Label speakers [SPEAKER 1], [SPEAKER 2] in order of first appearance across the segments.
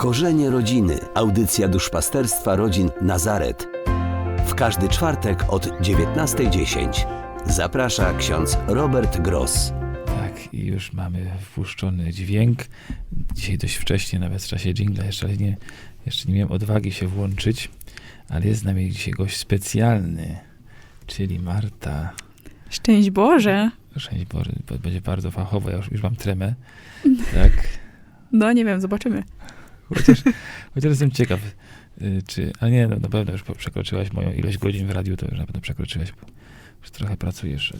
[SPEAKER 1] Korzenie rodziny. Audycja duszpasterstwa rodzin Nazaret. W każdy czwartek od 19.10. Zaprasza ksiądz Robert Gross.
[SPEAKER 2] Tak, i już mamy wpuszczony dźwięk. Dzisiaj dość wcześnie, nawet w czasie jingla, jeszcze nie, jeszcze nie miałem odwagi się włączyć, ale jest z nami dzisiaj gość specjalny, czyli Marta.
[SPEAKER 3] Szczęść Boże.
[SPEAKER 2] Szczęść Boże, bo będzie bardzo fachowo, ja już, już mam tremę. Tak.
[SPEAKER 3] No nie wiem, zobaczymy.
[SPEAKER 2] Chociaż, chociaż jestem ciekaw, y, czy. Ale nie, no na pewno już przekroczyłaś moją ilość godzin w radiu, to już na pewno przekroczyłaś, bo już trochę pracujesz.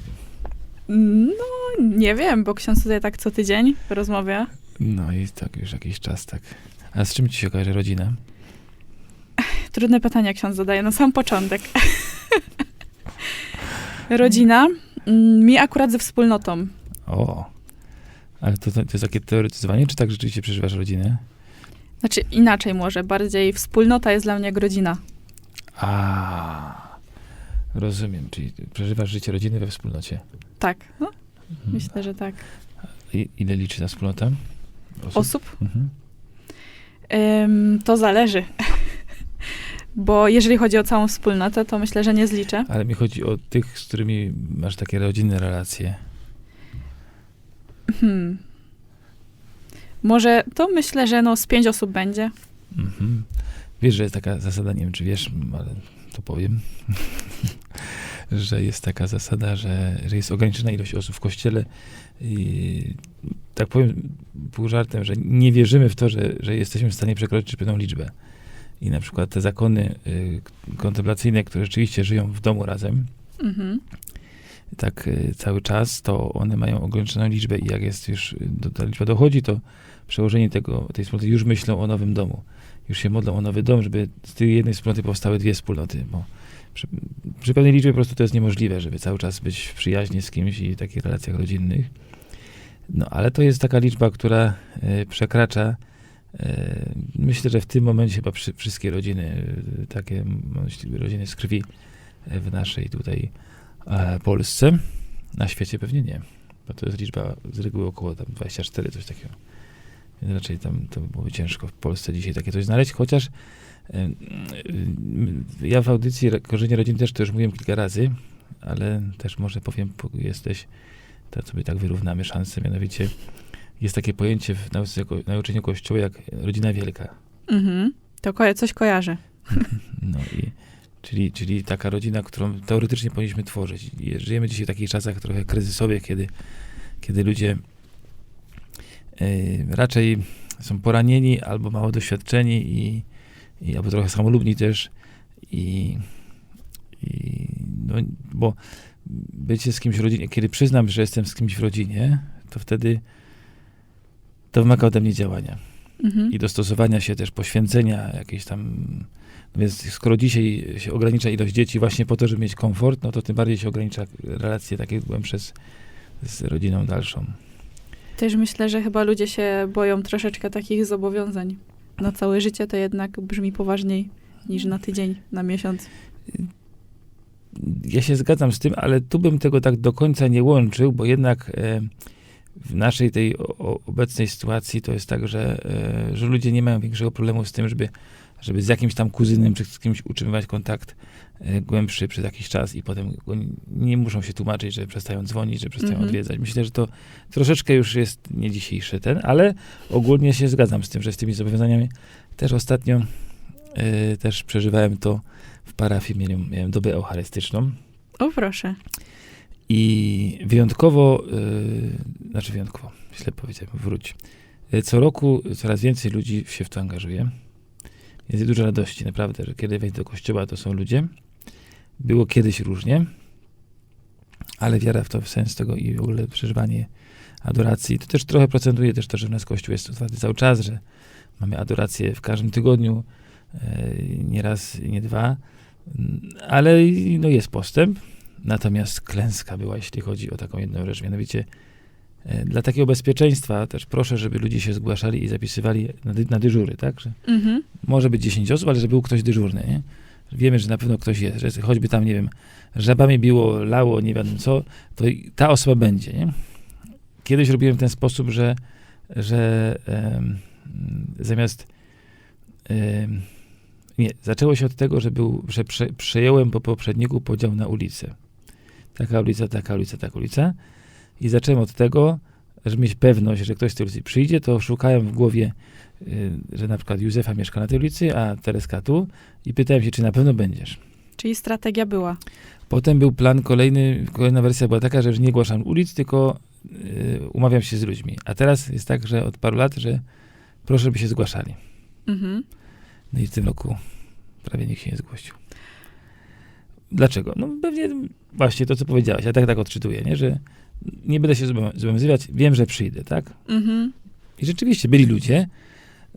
[SPEAKER 3] No, nie wiem, bo ksiądz tutaj tak co tydzień rozmawia.
[SPEAKER 2] No i tak już jakiś czas, tak. A z czym ci się kojarzy rodzina?
[SPEAKER 3] Trudne pytania ksiądz zadaje na sam początek. Rodzina mm, mi akurat ze wspólnotą.
[SPEAKER 2] O, ale to, to jest takie teoretyzowanie, czy tak rzeczywiście przeżywasz rodzinę?
[SPEAKER 3] Znaczy inaczej może, bardziej wspólnota jest dla mnie jak rodzina.
[SPEAKER 2] A, rozumiem, czyli przeżywasz życie rodziny we wspólnocie.
[SPEAKER 3] Tak, no,
[SPEAKER 2] Mhm.
[SPEAKER 3] myślę, że tak.
[SPEAKER 2] I, ile liczy ta wspólnota?
[SPEAKER 3] Osób?
[SPEAKER 2] Mhm.
[SPEAKER 3] Ym, to zależy. Bo jeżeli chodzi o całą wspólnotę, to myślę, że nie zliczę.
[SPEAKER 2] Ale mi chodzi o tych, z którymi masz takie rodzinne relacje.
[SPEAKER 3] Hmm. Może to myślę, że no z pięć osób będzie.
[SPEAKER 2] Mhm. Wiesz, że jest taka zasada, nie wiem czy wiesz, ale to powiem, że jest taka zasada, że, że jest ograniczona ilość osób w kościele i tak powiem pół żartem, że nie wierzymy w to, że, że jesteśmy w stanie przekroczyć pewną liczbę. I na przykład te zakony y, kontemplacyjne, które rzeczywiście żyją w domu razem,
[SPEAKER 3] Mhm.
[SPEAKER 2] Tak y, cały czas, to one mają ograniczoną liczbę i jak jest już, y, do, ta liczba dochodzi, to przełożenie tego, tej wspólnoty już myślą o nowym domu. Już się modlą o nowy dom, żeby z tej jednej wspólnoty powstały dwie wspólnoty, bo przy, przy pewnej liczbie po prostu to jest niemożliwe, żeby cały czas być w przyjaźni z kimś i takich relacjach rodzinnych. No, ale to jest taka liczba, która y, przekracza y, myślę, że w tym momencie chyba wszystkie rodziny, takie rodziny z krwi w naszej tutaj Polsce. Na świecie pewnie nie, bo to jest liczba z reguły około tam 24, coś takiego. Więc raczej tam to byłoby ciężko w Polsce dzisiaj takie coś znaleźć, chociaż e, ja w audycji Korzenie Rodzin też to już mówiłem kilka razy, ale też może powiem, jesteś, to sobie tak wyrównamy szanse, mianowicie jest takie pojęcie w nauce, nauczeniu Kościoła jak rodzina wielka.
[SPEAKER 3] Mhm. To coś kojarzę.
[SPEAKER 2] No i czyli, czyli taka rodzina, którą teoretycznie powinniśmy tworzyć. I żyjemy dzisiaj w takich czasach trochę kryzysowych, kiedy, kiedy ludzie y, raczej są poranieni albo mało doświadczeni i, i albo trochę samolubni też i, i no, bo bycie z kimś w rodzinie, kiedy przyznam, że jestem z kimś w rodzinie, to wtedy to wymaga ode mnie działania
[SPEAKER 3] Mhm.
[SPEAKER 2] i dostosowania się też, poświęcenia jakiejś tam. Więc skoro dzisiaj się ogranicza ilość dzieci właśnie po to, żeby mieć komfort, no to tym bardziej się ogranicza relacje takie głębsze z, z rodziną dalszą.
[SPEAKER 3] Też myślę, że chyba ludzie się boją troszeczkę takich zobowiązań. Na całe życie to jednak brzmi poważniej niż na tydzień, na miesiąc.
[SPEAKER 2] Ja się zgadzam z tym, ale tu bym tego tak do końca nie łączył, bo jednak e, w naszej tej o, obecnej sytuacji to jest tak, że, e, że ludzie nie mają większego problemu z tym, żeby, żeby z jakimś tam kuzynem czy z kimś utrzymywać kontakt e, głębszy przez jakiś czas i potem nie muszą się tłumaczyć, że przestają dzwonić, że przestają
[SPEAKER 3] Mhm.
[SPEAKER 2] odwiedzać. Myślę, że to troszeczkę już jest nie dzisiejszy ten, ale ogólnie się zgadzam z tym, że z tymi zobowiązaniami też ostatnio e, też przeżywałem to w parafii, miałem, miałem dobę eucharystyczną.
[SPEAKER 3] O proszę.
[SPEAKER 2] I wyjątkowo, yy, znaczy wyjątkowo, źle powiedziałem, wróć. Co roku coraz więcej ludzi się w to angażuje. Jest dużo radości, naprawdę, że kiedy wejdę do kościoła, to są ludzie. Było kiedyś różnie, ale wiara w to, w sens tego i w ogóle przeżywanie adoracji, to też trochę procentuje też to, że w nas Kościół jest otwarty cały czas, że mamy adorację w każdym tygodniu, yy, nie raz, nie dwa, ale no, jest postęp. Natomiast klęska była, jeśli chodzi o taką jedną rzecz, mianowicie e, dla takiego bezpieczeństwa też proszę, żeby ludzie się zgłaszali i zapisywali na, dy, na dyżury, tak? Że
[SPEAKER 3] Mhm.
[SPEAKER 2] może być 10 osób, ale żeby był ktoś dyżurny, nie? Wiemy, że na pewno ktoś jest, że choćby tam, nie wiem, żabami biło, lało, nie wiadomo co, to ta osoba będzie, nie? Kiedyś robiłem w ten sposób, że, że em, zamiast Ym, nie, zaczęło się od tego, że, był, że prze, przejąłem po poprzedniku podział na ulice. Taka ulica, taka ulica, taka ulica. I zacząłem od tego, żeby mieć pewność, że ktoś z tej ulicy przyjdzie, to szukałem w głowie, y, że na przykład Józefa mieszka na tej ulicy, a Tereska tu i pytałem się, czy na pewno będziesz.
[SPEAKER 3] Czyli strategia była.
[SPEAKER 2] Potem był plan kolejny, kolejna wersja była taka, że już nie ogłaszam ulic, tylko y, umawiam się z ludźmi. A teraz jest tak, że od paru lat, że proszę, żeby się zgłaszali.
[SPEAKER 3] Mhm.
[SPEAKER 2] No i w tym roku prawie nikt się nie zgłosił. Dlaczego? No pewnie właśnie to, co powiedziałaś. Ja tak tak odczytuję, nie? że nie będę się zobowiąz- zobowiązywać, wiem, że przyjdę, tak?
[SPEAKER 3] Mhm.
[SPEAKER 2] I rzeczywiście byli ludzie,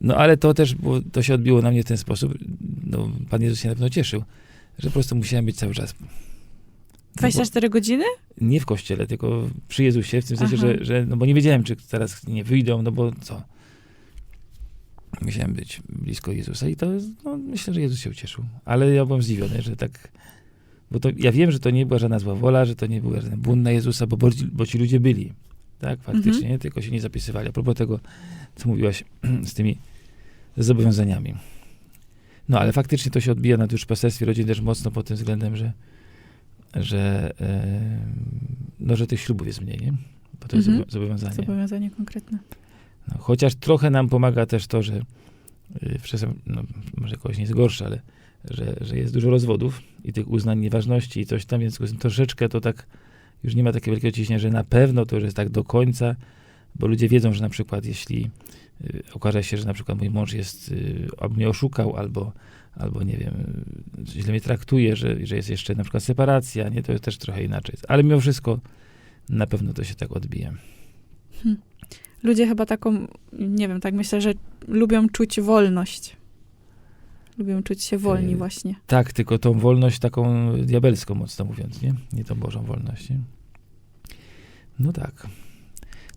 [SPEAKER 2] no ale to też było, to się odbiło na mnie w ten sposób, no Pan Jezus się na pewno cieszył, że po prostu musiałem być cały czas. No bo-
[SPEAKER 3] 24 godziny?
[SPEAKER 2] nie w kościele, tylko przy Jezusie, w tym sensie, że, że, no bo nie wiedziałem, czy teraz nie wyjdą, no bo co? Musiałem być blisko Jezusa i to, no, myślę, że Jezus się ucieszył. Ale ja byłem zdziwiony, że tak, bo to, ja wiem, że to nie była żadna zła wola, że to nie był żaden bunt na Jezusa, bo, bo, ci- ludzie byli, tak, faktycznie,
[SPEAKER 3] Mhm.
[SPEAKER 2] tylko się nie zapisywali. A propos tego, co mówiłaś z tymi zobowiązaniami. No, ale faktycznie to się odbija na duszpasterstwie rodzin też mocno pod tym względem, że że, e, no, że tych ślubów jest mniej, nie? Bo to jest
[SPEAKER 3] Mhm.
[SPEAKER 2] zobo- zobowiązanie.
[SPEAKER 3] Zobowiązanie konkretne.
[SPEAKER 2] No, chociaż trochę nam pomaga też to, że y, czasem, no, może kogoś nie jest gorsze, ale że, że jest dużo rozwodów i tych uznań nieważności i coś tam, więc troszeczkę to tak już nie ma takiego wielkiego ciśnienia, że na pewno to już jest tak do końca, bo ludzie wiedzą, że na przykład jeśli y, okaże się, że na przykład mój mąż jest, y, albo mnie oszukał, albo, albo nie wiem, źle mnie traktuje, że, że jest jeszcze na przykład separacja, nie, to jest też trochę inaczej. Ale mimo wszystko na pewno to się tak odbije.
[SPEAKER 3] Ludzie chyba taką, nie wiem, tak myślę, że lubią czuć wolność. Lubią czuć się wolni
[SPEAKER 2] Yy,
[SPEAKER 3] właśnie.
[SPEAKER 2] Tak, tylko tą wolność taką diabelską, mocno mówiąc, nie? Nie tą Bożą wolność, nie? No tak.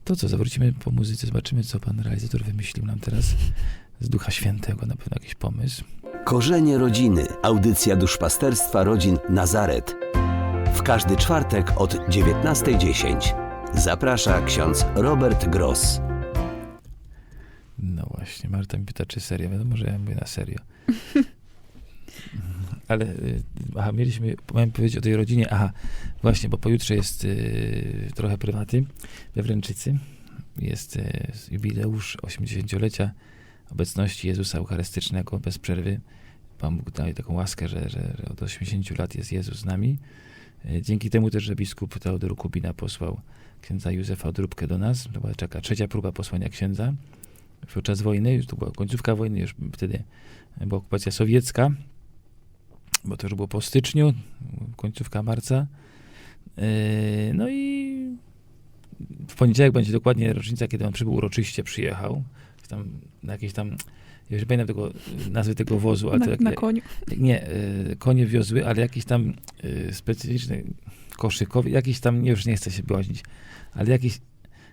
[SPEAKER 2] To co, zawrócimy po muzyce, zobaczymy, co pan realizator wymyślił nam teraz z Ducha Świętego, na pewno jakiś pomysł.
[SPEAKER 1] Korzenie rodziny. Audycja duszpasterstwa rodzin Nazaret. W każdy czwartek od 19.10. Zaprasza ksiądz Robert Gross.
[SPEAKER 2] No właśnie, Marta mi pyta, czy serio. Wiadomo, że ja mówię na serio. Ale, y, aha, mieliśmy, miałem powiedzieć o tej rodzinie, aha, właśnie, bo pojutrze jest y, trochę prywaty we Wręczycy. Jest y, jubileusz 80-lecia obecności Jezusa Eucharystycznego bez przerwy. Pan Bóg daje taką łaskę, że, że, że od 80 lat jest Jezus z nami. Y, Dzięki temu też, że biskup Teodor Kubina posłał księdza Józefa Odróbkę do nas. To była czeka trzecia próba posłania księdza podczas wojny, już to była końcówka wojny, już wtedy była okupacja sowiecka, bo to już było po styczniu, końcówka marca. Yy, No i w poniedziałek będzie dokładnie rocznica, kiedy on przybył uroczyście, przyjechał. Tam, na jakieś tam, ja już nie pamiętam tego, nazwy tego wozu, ale
[SPEAKER 3] Na,
[SPEAKER 2] to jak,
[SPEAKER 3] na koniu.
[SPEAKER 2] nie, y, konie wiozły, ale jakiś tam y, specyficzny koszykowy, jakiś tam, nie, już nie chcę się błaźnić, ale jakiś,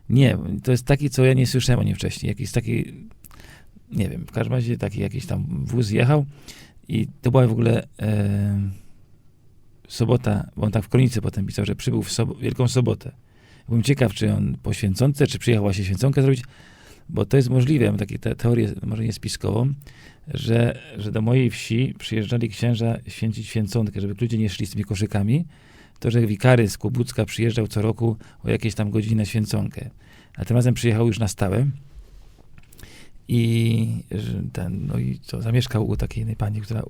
[SPEAKER 2] nie, to jest taki, co ja nie słyszałem o nim wcześniej, jakiś taki, nie wiem, w każdym razie taki jakiś tam wóz jechał i to była w ogóle e, sobota, bo on tak w kronice potem pisał, że przybył w Wielką Sobotę. Byłem ciekaw, czy on po święconce, czy przyjechał właśnie święconkę zrobić, bo to jest możliwe, mam takie te, teorię, może nie spiskową, że, że do mojej wsi przyjeżdżali księża święcić święconkę, żeby ludzie nie szli z tymi koszykami, to, że wikary z Kłobucka przyjeżdżał co roku o jakieś tam godziny na święconkę. A tym razem przyjechał już na stałe. I ten, no i co, zamieszkał u takiej jednej pani, która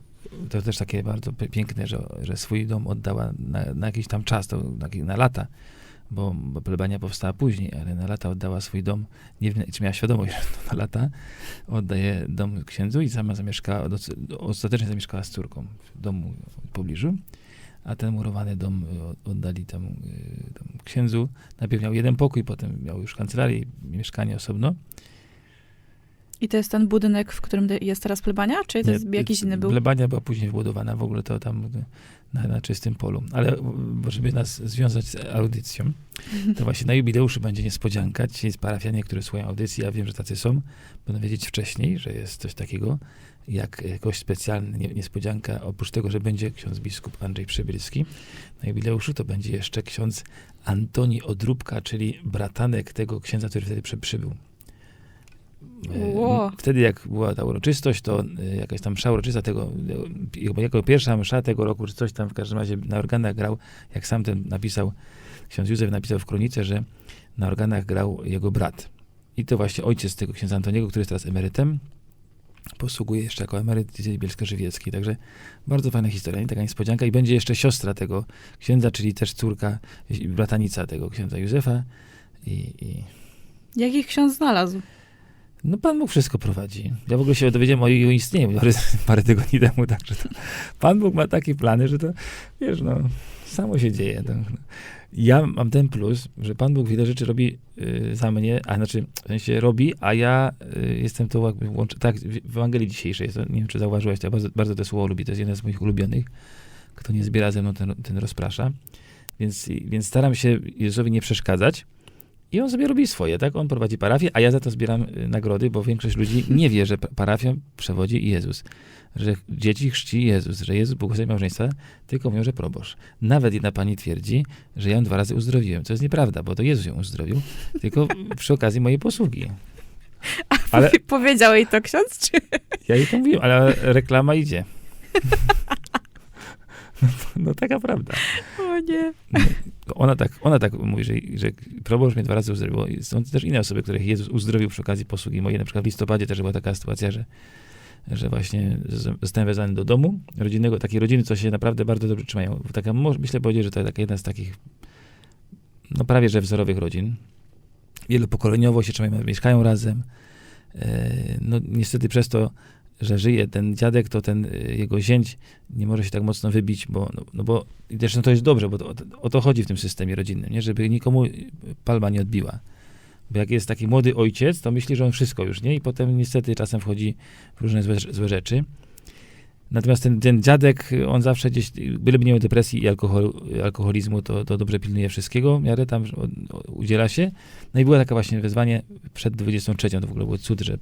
[SPEAKER 2] to też takie bardzo pi- piękne, że, że swój dom oddała na, na jakiś tam czas, to na, na lata, bo, bo plebania powstała później, ale na lata oddała swój dom, nie wiem, czy miała świadomość, że to na lata. Oddaje dom księdzu i sama zamieszkała, ostatecznie zamieszkała z córką w domu w pobliżu, a ten murowany dom y, oddali tam, y, tam księdzu. Najpierw miał jeden pokój, potem miał już kancelarię i mieszkanie osobno.
[SPEAKER 3] I to jest ten budynek, w którym jest teraz plebania? Czy to
[SPEAKER 2] Nie,
[SPEAKER 3] jest jakiś inny był?
[SPEAKER 2] Plebania była później wbudowana, w ogóle to tam na, na czystym polu. Ale żeby nas związać z audycją, to właśnie na jubileuszu będzie niespodzianka. Jest parafianie, które słuchają audycji, ja wiem, że tacy są, będą wiedzieć wcześniej, że jest coś takiego, jak e, gość specjalny, nie, niespodzianka, oprócz tego, że będzie ksiądz biskup Andrzej Przybylski, na jubileuszu to będzie jeszcze ksiądz Antoni Odróbka, czyli bratanek tego księdza, który wtedy przy, przybył. e,
[SPEAKER 3] Ło.
[SPEAKER 2] wtedy jak była ta uroczystość, to e, jakaś tam msza uroczysta tego, e, jako pierwsza msza tego roku, czy coś tam w każdym razie na organach grał, jak sam ten napisał, ksiądz Józef napisał w kronice, że na organach grał jego brat. I to właśnie ojciec tego księdza Antoniego, który jest teraz emerytem, posługuje jeszcze jako emeryt diecezji bielsko-żywieckiej. Także bardzo fajna historia, nie? taka niespodzianka. I będzie jeszcze siostra tego księdza, czyli też córka, bratanica tego księdza Józefa. I, i
[SPEAKER 3] Jak ich ksiądz znalazł?
[SPEAKER 2] no Pan Bóg wszystko prowadzi. Ja w ogóle się dowiedziałem o jego istnieniu parę, parę tygodni temu, także to Pan Bóg ma takie plany, że to, wiesz, no, samo się dzieje. To, no. Ja mam ten plus, że Pan Bóg wiele rzeczy robi y, za mnie, a znaczy w sensie robi, a ja y, jestem to jakby tak, w Ewangelii dzisiejszej, jest nie wiem, czy zauważyłeś, to ja bardzo, bardzo to słowo lubię, to jest jeden z moich ulubionych. Kto nie zbiera ze mną, ten, ten rozprasza. Więc, więc staram się Jezusowi nie przeszkadzać, i on sobie robi swoje, tak? On prowadzi parafię, a ja za to zbieram y, nagrody, bo większość ludzi nie wie, że pa- parafią przewodzi Jezus. Że dzieci chrzci Jezus, że Jezus błogosławi małżeństwa, tylko mówią, że proboszcz. Nawet jedna pani twierdzi, że ja ją dwa razy uzdrowiłem, co jest nieprawda, bo to Jezus ją uzdrowił, tylko przy okazji mojej posługi. Ale
[SPEAKER 3] Powiedział jej to ksiądz, czy...
[SPEAKER 2] ja jej to mówiłem, ale reklama idzie. No, no taka prawda.
[SPEAKER 3] O nie.
[SPEAKER 2] Ona tak, ona tak mówi, że, że proboszcz mnie dwa razy uzdrowił. Są też inne osoby, których Jezus uzdrowił przy okazji posługi mojej. Na przykład w listopadzie też była taka sytuacja, że, że właśnie zostałem wezwany do domu rodzinnego, takiej rodziny, co się naprawdę bardzo dobrze trzymają. Taka, myślę powiedzieć, że to taka jedna z takich no prawie, że wzorowych rodzin. Wielopokoleniowo się trzymają, mieszkają razem. E, No niestety przez to, że żyje ten dziadek, to ten e, jego zięć nie może się tak mocno wybić, bo, no, no bo i zresztą to jest dobrze, bo to, o, to chodzi w tym systemie rodzinnym, nie? żeby nikomu palma nie odbiła. Bo jak jest taki młody ojciec, to myśli, że on wszystko już, nie? I potem niestety czasem wchodzi w różne złe, złe rzeczy. Natomiast ten, ten dziadek, on zawsze gdzieś, byleby nie miał depresji i alkohol, alkoholizmu, to, to dobrze pilnuje wszystkiego, w miarę tam udziela się. No i było takie właśnie wezwanie przed 23, to w ogóle był cud, że,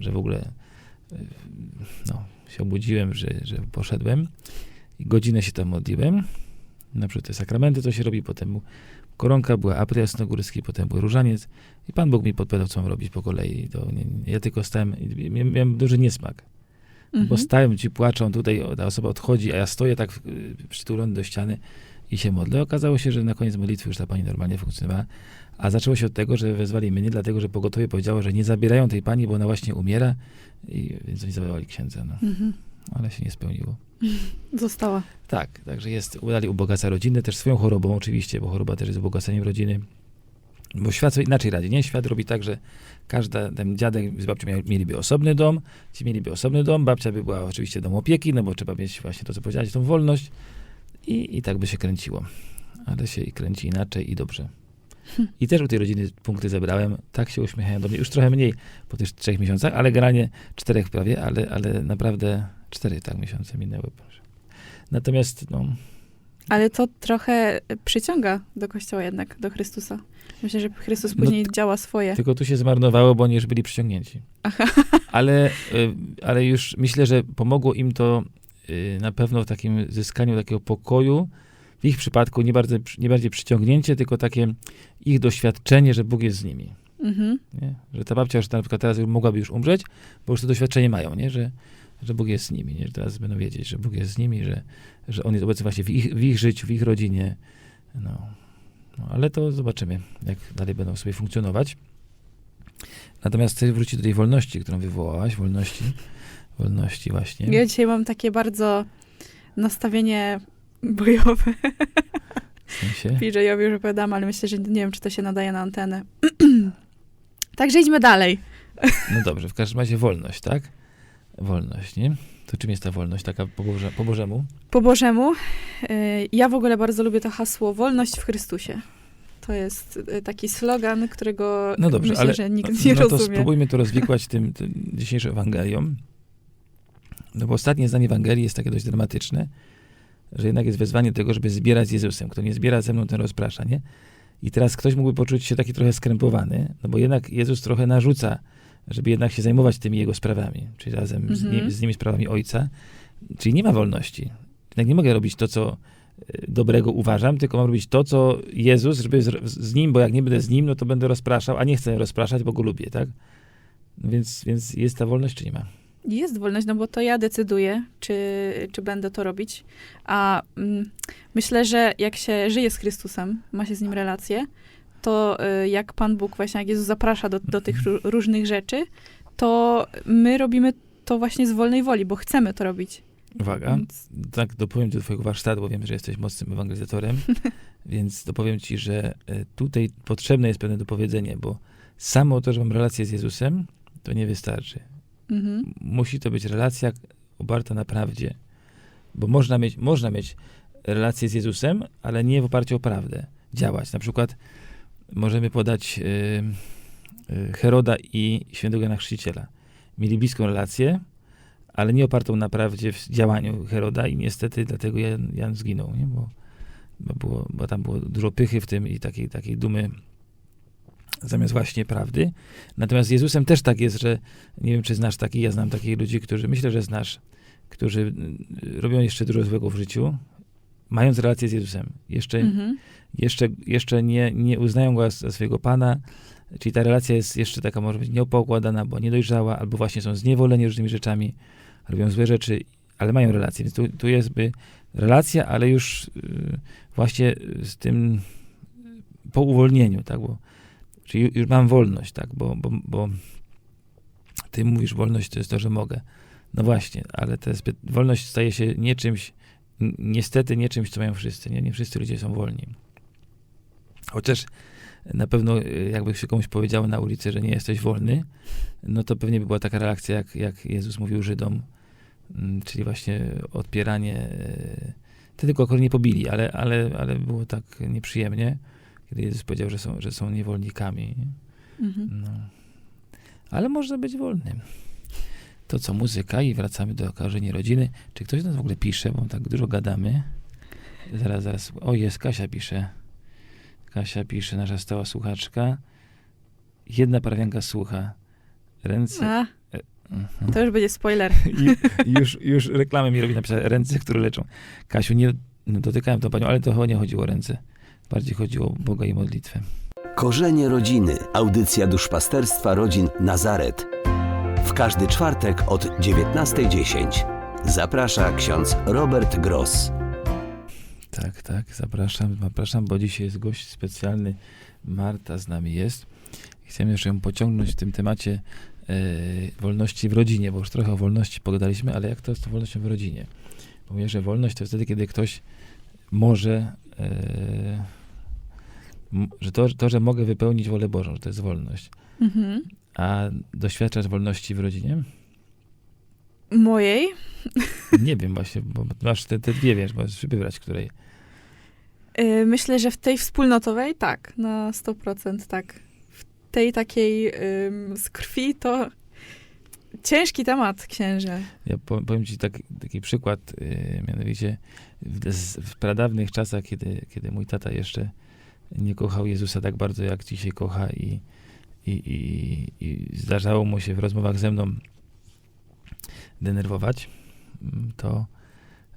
[SPEAKER 2] że w ogóle y, no, się obudziłem, że, że poszedłem i godzinę się tam modliłem. Na przykład te sakramenty, co się robi, potem koronka, była apel jasnogórski, potem był różaniec i Pan Bóg mi podpowiadał, co mam robić po kolei. To nie, nie, ja tylko stałem, i miałem, miałem duży niesmak. Bo
[SPEAKER 3] Mhm.
[SPEAKER 2] stałem, ci płaczą, tutaj ta osoba odchodzi, a ja stoję tak y, przytulony do ściany i się modlę. Okazało się, że na koniec modlitwy już ta pani normalnie funkcjonowała. A zaczęło się od tego, że wezwali mnie, dlatego że pogotowie powiedziało, że nie zabierają tej pani, bo ona właśnie umiera. I, więc oni zawołali księdza. No.
[SPEAKER 3] Mhm.
[SPEAKER 2] Ale się nie spełniło.
[SPEAKER 3] Została.
[SPEAKER 2] Tak, także jest, udali ubogaca rodzinę, też swoją chorobą oczywiście, bo choroba też jest ubogaceniem rodziny. Bo świat sobie inaczej radzi, nie? Świat robi tak, że każda, ten dziadek z babcią mia- mieliby osobny dom, ci mieliby osobny dom, babcia by była oczywiście dom opieki, no bo trzeba mieć właśnie to, co powiedziałeś, tą wolność i, i tak by się kręciło. Ale się i kręci inaczej i dobrze. I też u tej rodziny punkty zebrałem, tak się uśmiechają do mnie, już trochę mniej po tych trzech miesiącach, ale generalnie czterech prawie, ale, ale naprawdę cztery tak miesiące minęły. Proszę. Natomiast, no,
[SPEAKER 3] Ale to trochę przyciąga do kościoła jednak, do Chrystusa. Myślę, że Chrystus
[SPEAKER 2] No
[SPEAKER 3] później działa swoje.
[SPEAKER 2] Tylko tu się zmarnowało, bo oni już byli przyciągnięci.
[SPEAKER 3] Aha.
[SPEAKER 2] Ale, y, ale już myślę, że pomogło im to y, na pewno w takim zyskaniu takiego pokoju. W ich przypadku nie, bardzo, nie bardziej przyciągnięcie, tylko takie ich doświadczenie, że Bóg jest z nimi.
[SPEAKER 3] Mhm.
[SPEAKER 2] Że ta babcia, że na przykład teraz mogłaby już umrzeć, bo już to doświadczenie mają, nie? Że, że Bóg jest z nimi, nie? że teraz będą wiedzieć, że Bóg jest z nimi, że, że On jest obecny właśnie w ich, w ich życiu, w ich rodzinie. No. no, ale to zobaczymy, jak dalej będą sobie funkcjonować. Natomiast chcę wrócić do tej wolności, którą wywołałaś, wolności, wolności właśnie.
[SPEAKER 3] Ja dzisiaj mam takie bardzo nastawienie bojowe.
[SPEAKER 2] W sensie.
[SPEAKER 3] PJ-owi już opowiadam, ale myślę, że nie wiem, czy to się nadaje na antenę. Także idźmy dalej.
[SPEAKER 2] No dobrze, w każdym razie wolność, tak? Wolność, nie? To czym jest ta wolność, taka po, Boże, po Bożemu?
[SPEAKER 3] Po Bożemu, y, ja w ogóle bardzo lubię to hasło wolność w Chrystusie. To jest y, taki slogan, którego
[SPEAKER 2] No dobrze,
[SPEAKER 3] myślę,
[SPEAKER 2] ale
[SPEAKER 3] że nikt
[SPEAKER 2] no,
[SPEAKER 3] nie
[SPEAKER 2] no to
[SPEAKER 3] rozumie.
[SPEAKER 2] spróbujmy to rozwikłać tym, tym dzisiejszą Ewangelią. No bo ostatnie zdanie Ewangelii jest takie dość dramatyczne, że jednak jest wezwanie do tego, żeby zbierać z Jezusem. Kto nie zbiera ze mną, ten rozprasza, nie? I teraz ktoś mógłby poczuć się taki trochę skrępowany, no bo jednak Jezus trochę narzuca, żeby jednak się zajmować tymi jego sprawami, czyli razem z,
[SPEAKER 3] Mhm.
[SPEAKER 2] nim, z nimi sprawami Ojca. Czyli nie ma wolności. Jednak nie mogę robić to, co e, dobrego uważam, tylko mam robić to, co Jezus, żeby z, z nim, bo jak nie będę z nim, no to będę rozpraszał, a nie chcę rozpraszać, bo go lubię, tak? Więc, więc jest ta wolność, czy nie ma?
[SPEAKER 3] Jest wolność, no bo to ja decyduję, czy, czy będę to robić. A mm, myślę, że jak się żyje z Chrystusem, ma się z Nim relację, to y, jak Pan Bóg, właśnie jak Jezus zaprasza do, do tych ró- różnych rzeczy, to my robimy to właśnie z wolnej woli, bo chcemy to robić.
[SPEAKER 2] Uwaga.
[SPEAKER 3] Więc,
[SPEAKER 2] Tak, dopowiem do twojego warsztatu, bo wiem, że jesteś mocnym ewangelizatorem, więc dopowiem ci, że e, tutaj potrzebne jest pewne dopowiedzenie, bo samo to, że mam relację z Jezusem, to nie wystarczy.
[SPEAKER 3] Mhm,
[SPEAKER 2] Musi to być relacja oparta na prawdzie, bo można mieć, można mieć relację z Jezusem, ale nie w oparciu o prawdę. Działać. Na przykład możemy podać y, y, Heroda i świętego Jana Chrzciciela. Mieli bliską relację, ale nie opartą na prawdzie w działaniu Heroda i niestety dlatego Jan, Jan zginął, nie? Bo, bo, było, bo tam było dużo pychy w tym i takiej, takiej dumy zamiast właśnie prawdy. Natomiast z Jezusem też tak jest, że nie wiem, czy znasz takich, ja znam takich ludzi, którzy, myślę, że znasz, którzy y, robią jeszcze dużo złego w życiu, mając relację z Jezusem. Jeszcze,
[SPEAKER 3] mhm,
[SPEAKER 2] jeszcze, jeszcze nie, nie uznają go za swojego Pana, czyli ta relacja jest jeszcze taka może być nieopokładana, bo niedojrzała, albo właśnie są zniewoleni różnymi rzeczami, robią złe rzeczy, ale mają relację. Więc tu, tu jest by relacja, ale już y, właśnie z tym po uwolnieniu, tak, bo czyli ju- już mam wolność, tak, bo, bo, bo ty mówisz, wolność to jest to, że mogę. No właśnie, ale jest, wolność staje się nie czymś, niestety nie czymś, co mają wszyscy. Nie, nie wszyscy ludzie są wolni. Chociaż na pewno y, jakby się komuś powiedziało na ulicy, że nie jesteś wolny, no to pewnie by była taka reakcja, jak, jak Jezus mówił Żydom, mm, czyli właśnie odpieranie. y, Ty tylko nie pobili, ale, ale, ale było tak nieprzyjemnie, kiedy Jezus powiedział, że są, że są niewolnikami. Nie?
[SPEAKER 3] mhm.
[SPEAKER 2] No. Ale można być wolnym. To co, muzyka i wracamy do korzeni rodziny. Czy ktoś do nas w ogóle pisze, bo tak dużo gadamy. Zaraz, zaraz. O, jest, Kasia pisze. Kasia pisze, nasza stała słuchaczka. Jedna prawianka słucha. Ręce...
[SPEAKER 3] A,
[SPEAKER 2] Mhm.
[SPEAKER 3] to już będzie spoiler.
[SPEAKER 2] I już, już reklamę mi robi napisać ręce, które leczą. Kasiu, nie no, dotykałem tą panią, ale to chyba nie chodziło o ręce. Bardziej chodziło o Boga i modlitwę.
[SPEAKER 1] Korzenie rodziny. Audycja duszpasterstwa rodzin Nazaret. W każdy czwartek od 19.10. Zaprasza ksiądz Robert Gross.
[SPEAKER 2] Tak, tak, zapraszam, zapraszam, bo dzisiaj jest gość specjalny. Marta z nami jest. Chcemy jeszcze ją pociągnąć w tym temacie e, wolności w rodzinie, bo już trochę o wolności pogadaliśmy, ale jak to jest z wolnością w rodzinie? Bo mówię, że wolność to jest wtedy, kiedy ktoś może, m- że to, to, że mogę wypełnić wolę Bożą, że to jest wolność.
[SPEAKER 3] Mhm.
[SPEAKER 2] A doświadczasz wolności w rodzinie?
[SPEAKER 3] Mojej?
[SPEAKER 2] Nie wiem właśnie, bo masz te, te dwie, wiesz, możesz wybrać, której.
[SPEAKER 3] Y, Myślę, że w tej wspólnotowej tak, na 100% tak. W tej takiej ym, z krwi to ciężki temat, księże.
[SPEAKER 2] Ja po- powiem ci tak, taki przykład, yy, mianowicie w, w pradawnych czasach, kiedy, kiedy mój tata jeszcze nie kochał Jezusa tak bardzo, jak dzisiaj kocha i, i, i, i zdarzało mu się w rozmowach ze mną denerwować, mm, to,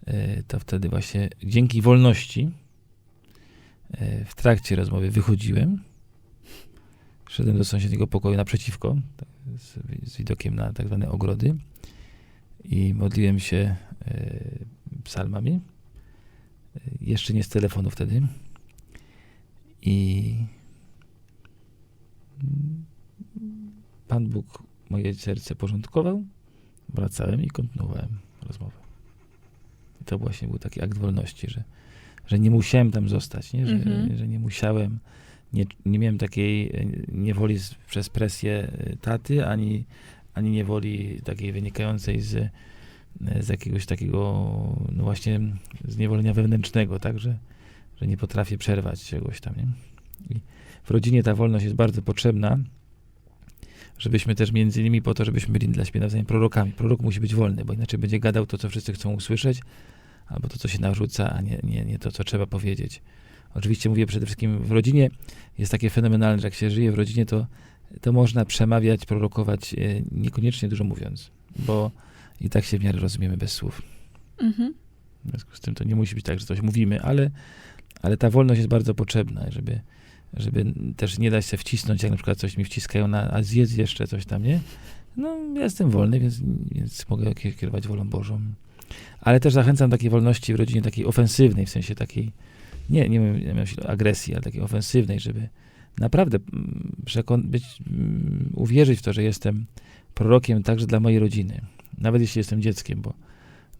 [SPEAKER 2] yy, to wtedy właśnie dzięki wolności yy, w trakcie rozmowy wychodziłem, szedłem do sąsiedniego pokoju naprzeciwko, tak, z, z widokiem na tak zwane ogrody i modliłem się e, psalmami. E, jeszcze nie z telefonu wtedy. I Pan Bóg moje serce porządkował. Wracałem i kontynuowałem rozmowę. I to właśnie był taki akt wolności, że, że nie musiałem tam zostać, nie? Że,
[SPEAKER 3] Mhm.
[SPEAKER 2] że nie musiałem, nie, nie miałem takiej niewoli z, przez presję e, taty, ani, ani niewoli takiej wynikającej z, z jakiegoś takiego, no właśnie, zniewolenia wewnętrznego, tak, że, że nie potrafię przerwać czegoś tam, nie? I w rodzinie ta wolność jest bardzo potrzebna, żebyśmy też między innymi po to, żebyśmy byli dla siebie nawzajem prorokami. Prorok musi być wolny, bo inaczej będzie gadał to, co wszyscy chcą usłyszeć, albo to, co się narzuca, a nie, nie, nie to, co trzeba powiedzieć. Oczywiście mówię przede wszystkim w rodzinie, jest takie fenomenalne, że jak się żyje w rodzinie, to, to można przemawiać, prorokować, e, niekoniecznie dużo mówiąc, bo i tak się w miarę rozumiemy bez słów.
[SPEAKER 3] Mhm.
[SPEAKER 2] W związku z tym to nie musi być tak, że coś mówimy, ale, ale ta wolność jest bardzo potrzebna, żeby, żeby też nie dać się wcisnąć, jak na przykład coś mi wciskają na, a zjedz jeszcze coś tam, nie? No, ja jestem wolny, więc, więc mogę ki- kierować wolą Bożą. Ale też zachęcam takiej wolności w rodzinie, takiej ofensywnej, w sensie takiej, nie, nie nie wiem agresji, ale takiej ofensywnej, żeby naprawdę mm, być, mm, uwierzyć w to, że jestem prorokiem także dla mojej rodziny. Nawet jeśli jestem dzieckiem, bo,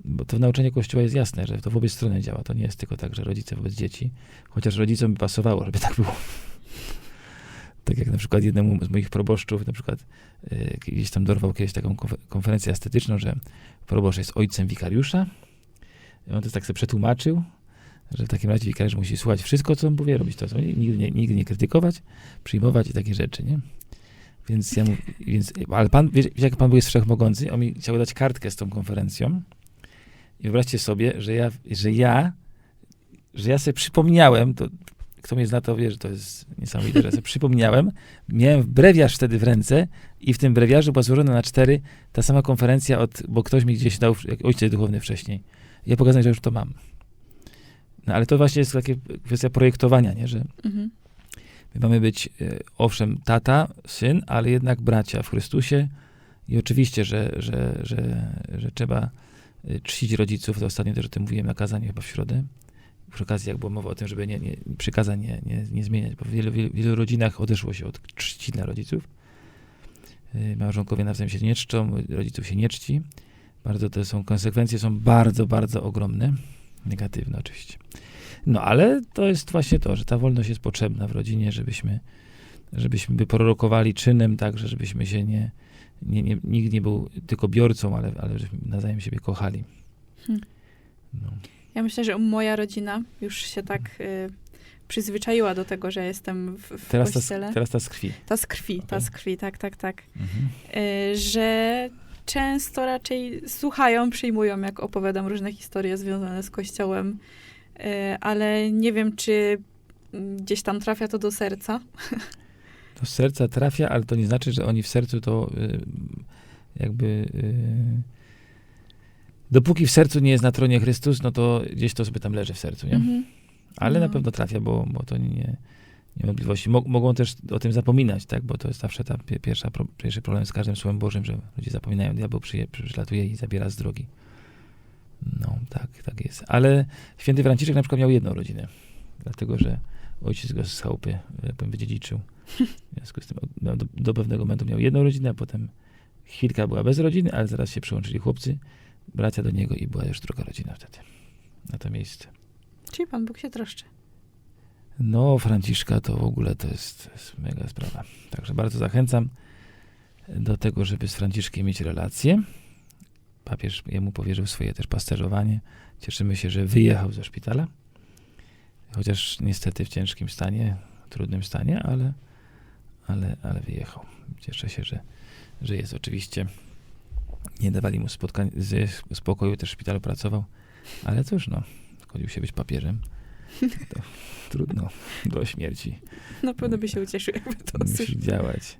[SPEAKER 2] bo to w nauczaniu Kościoła jest jasne, że to w obie strony działa. To nie jest tylko tak, że rodzice wobec dzieci, chociaż rodzicom by pasowało, żeby tak było. Tak jak na przykład jednemu z moich proboszczów, na przykład y, gdzieś tam dorwał kiedyś taką konfer- konferencję estetyczną, że proboszcz jest ojcem wikariusza. I on to tak sobie przetłumaczył, że w takim razie wikariusz musi słuchać wszystko, co on powie, robić to, co nigdy nie, nigdy nie krytykować, przyjmować i takie rzeczy, nie? Więc ja mu, więc, ale pan, wiecie, jak pan był jest wszechmogący, on mi chciał dać kartkę z tą konferencją i wyobraźcie sobie, że ja, że ja, że ja sobie przypomniałem, to kto mnie zna, to wie, że to jest niesamowite, że sobie przypomniałem, miałem brewiarz wtedy w ręce i w tym brewiarzu była złożona na cztery ta sama konferencja, od, bo ktoś mi gdzieś dał, jak ojciec duchowny wcześniej. Ja pokazałem, że już to mam. No ale to właśnie jest takie kwestia projektowania, nie? że
[SPEAKER 3] Mhm.
[SPEAKER 2] My mamy być, e, owszem, tata, syn, ale jednak bracia w Chrystusie. I oczywiście, że, że, że, że trzeba czcić rodziców. To ostatnio też o tym mówiłem na kazaniu chyba w środę. Przy okazji, jak było mowa o tym, żeby nie, nie, przykazań nie, nie, nie zmieniać, bo w wielu, wielu, wielu rodzinach odeszło się od czci dla rodziców. E, Małżonkowie nawzajem się nie czczą, rodziców się nie czci. Bardzo to są, konsekwencje są bardzo, bardzo ogromne. Negatywne oczywiście. No ale to jest właśnie to, że ta wolność jest potrzebna w rodzinie, żebyśmy, żebyśmy by prorokowali czynem także, żebyśmy się nie, nie, nie nikt nie był tylko biorcą, ale, ale żebyśmy nawzajem siebie kochali.
[SPEAKER 3] Hmm.
[SPEAKER 2] No.
[SPEAKER 3] Ja myślę, że moja rodzina już się tak y, przyzwyczaiła do tego, że jestem w, w
[SPEAKER 2] Teraz, ta,
[SPEAKER 3] kościele.
[SPEAKER 2] z- teraz ta z krwi.
[SPEAKER 3] Ta z krwi, ta
[SPEAKER 2] Okej.
[SPEAKER 3] z krwi, tak, tak, tak.
[SPEAKER 2] Mhm.
[SPEAKER 3] Y, że często raczej słuchają, przyjmują, jak opowiadam różne historie związane z kościołem, y, ale nie wiem, czy gdzieś tam trafia to do serca.
[SPEAKER 2] Do serca trafia, ale to nie znaczy, że oni w sercu to y, jakby... Y, dopóki w sercu nie jest na tronie Chrystus, no to gdzieś to sobie tam leży w sercu, nie?
[SPEAKER 3] Mhm.
[SPEAKER 2] Ale na
[SPEAKER 3] No.
[SPEAKER 2] pewno trafia, bo, bo to nie, nie wątpliwości. Mo, mogą też o tym zapominać, tak? Bo to jest zawsze ta pie, pierwsza, pierwszy problem z każdym Słowem Bożym, że ludzie zapominają, diabeł przyje, przylatuje i zabiera z drogi. No, tak, tak jest. Ale święty Franciszek na przykład miał jedną rodzinę, dlatego, że ojciec go z chałupy, jak powiem, wydziedziczył. W związku z tym do, do pewnego momentu miał jedną rodzinę, a potem chwilka była bez rodziny, ale zaraz się przyłączyli chłopcy, bracia do niego i była już druga rodzina wtedy na to miejsce.
[SPEAKER 3] Czyli Pan Bóg się troszczy.
[SPEAKER 2] No, Franciszka to w ogóle to jest, to jest mega sprawa. Także bardzo zachęcam do tego, żeby z Franciszkiem mieć relacje. Papież jemu powierzył swoje też pasterzowanie. Cieszymy się, że wyjechał ze szpitala. Chociaż niestety w ciężkim stanie, trudnym stanie, ale, ale, ale wyjechał. Cieszę się, że, że jest oczywiście. Nie dawali mu spotkań, z spokoju, też w szpitalu pracował, ale cóż, no, zgodził się być papieżem. To trudno do śmierci.
[SPEAKER 3] Na pewno by się ucieszył, jakby to
[SPEAKER 2] Musi działać.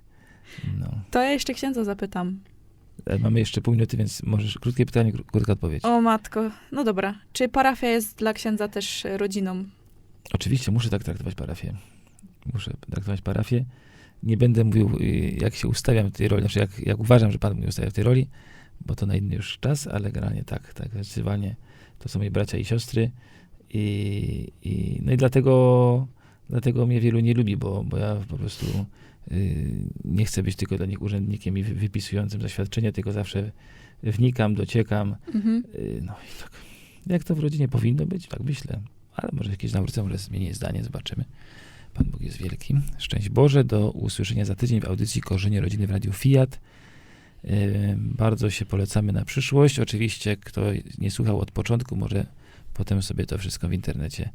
[SPEAKER 2] No.
[SPEAKER 3] To ja jeszcze księdza zapytam.
[SPEAKER 2] Ale Mamy jeszcze pół minuty, więc możesz krótkie pytanie, kró- krótka odpowiedź.
[SPEAKER 3] O matko, no dobra. Czy parafia jest dla księdza też e, rodziną?
[SPEAKER 2] Oczywiście muszę tak traktować parafię. Muszę traktować parafię. Nie będę mówił, y, jak się ustawiam w tej roli, znaczy jak, jak uważam, że Pan mnie ustawia w tej roli, bo to na inny już czas, ale generalnie tak, tak, zdecydowanie to są moi bracia i siostry i, i no i dlatego, dlatego mnie wielu nie lubi, bo, bo ja po prostu y, nie chcę być tylko dla nich urzędnikiem i wy- wypisującym zaświadczenie, tylko zawsze wnikam, dociekam,
[SPEAKER 3] Mhm.
[SPEAKER 2] Y, No i tak. Jak to w rodzinie powinno być, tak myślę. Ale może jakieś nawrócę, może zmienię zdanie, zobaczymy. Pan Bóg jest wielki. Szczęść Boże. Do usłyszenia za tydzień w audycji Korzenie Rodziny w Radiu Fiat. Y, Bardzo się polecamy na przyszłość. Oczywiście, kto nie słuchał od początku, może potem sobie to wszystko w internecie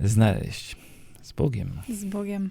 [SPEAKER 2] znaleźć. Z Bogiem.
[SPEAKER 3] Z Bogiem.